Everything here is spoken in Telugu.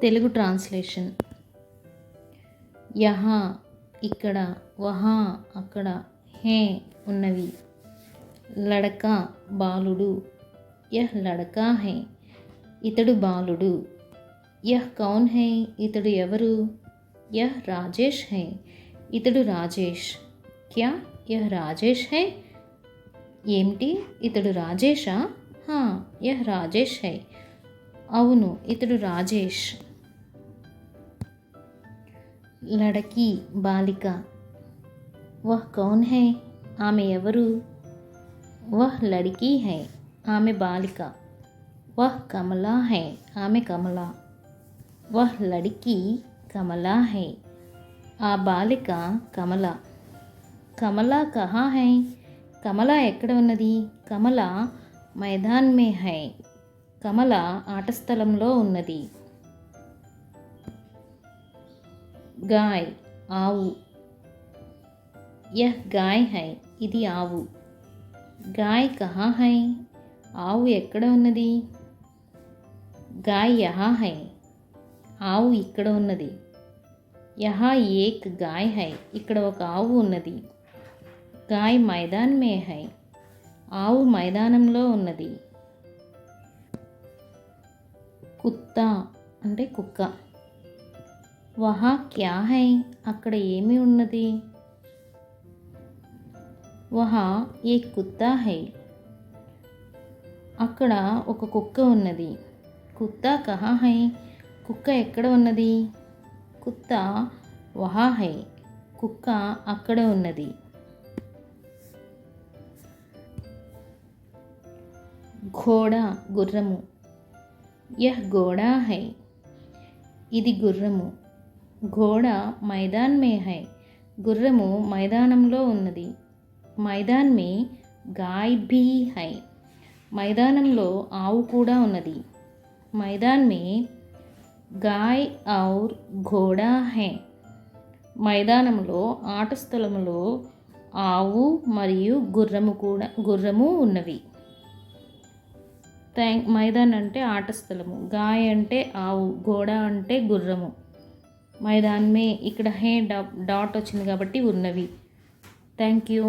తెలుగు ట్రాన్స్లేషన్. యహా ఇక్కడ వహా అక్కడ హే ఉన్నవి. లడక బాలుడు. యహ్ లడకా హై. ఇతడు బాలుడు. యహ్ కౌన్ హై ఇతడు ఎవరు? యహ్ రాజేష్ హై. ఇతడు రాజేష్. క్యా? యహ్ రాజేష్ హే. ఏమిటి? ఇతడు రాజేషా? హా యహ్ రాజేష్ హై. అవును ఇతడు రాజేష్. లడకీ బాలిక వహ్ కౌన్ హై ఆమె ఎవరు వహ్ లడికీ హై ఆమె బాలిక వహ్ కమలా హై ఆమె కమల వహ్ లడికీ కమలా హై ఆ బాలిక కమల కమల కహా హై కమల ఎక్కడ ఉన్నది? కమల మైదాన్ మే హై కమల ఆట స్థలంలో ఉన్నది। గాయ్ ఆవు యహ్ గాయ్ హై ఇది ఆవు గాయ్ కహా హై ఆవు ఎక్కడ ఉన్నది గాయ్ యహా హై ఆవు ఇక్కడ ఉన్నది యహా ఏక్ గాయ్ హై ఇక్కడ ఒక ఆవు ఉన్నది గాయ్ మైదాన్ మే హై ఆవు మైదానంలో ఉన్నది కుత్తా అంటే కుక్క వహా క్యా హై అక్కడ ఏమి ఉన్నది వహా ఏ కుత్తా హై అక్కడ ఒక కుక్క ఉన్నది కుత్తా కహా హై కుక్క ఎక్కడ ఉన్నది కుత్త వహా హై కుక్క అక్కడ ఉన్నది ఘోడా గుర్రము యహ్ ఘోడా హై ఇది గుర్రము ఘోడ మైదాన్ మే హై గుర్రము మైదానంలో ఉన్నది. మైదాన్ మే గాయ్ భీ హై మైదానంలో ఆవు కూడా ఉన్నది. మైదాన్ మే గాయ్ ఔర్ ఘోడా హై మైదానంలో ఆట స్థలములో ఆవు మరియు గుర్రము కూడా గుర్రము ఉన్నవి. థ్యాంక్ మైదాన్ అంటే ఆట స్థలము. గాయ్ అంటే ఆవు గోడ అంటే గుర్రము. మైదాన్ మే ఇక్కడ హే డా డాట్ వచ్చింది కాబట్టి ఉన్నవి. Thank you.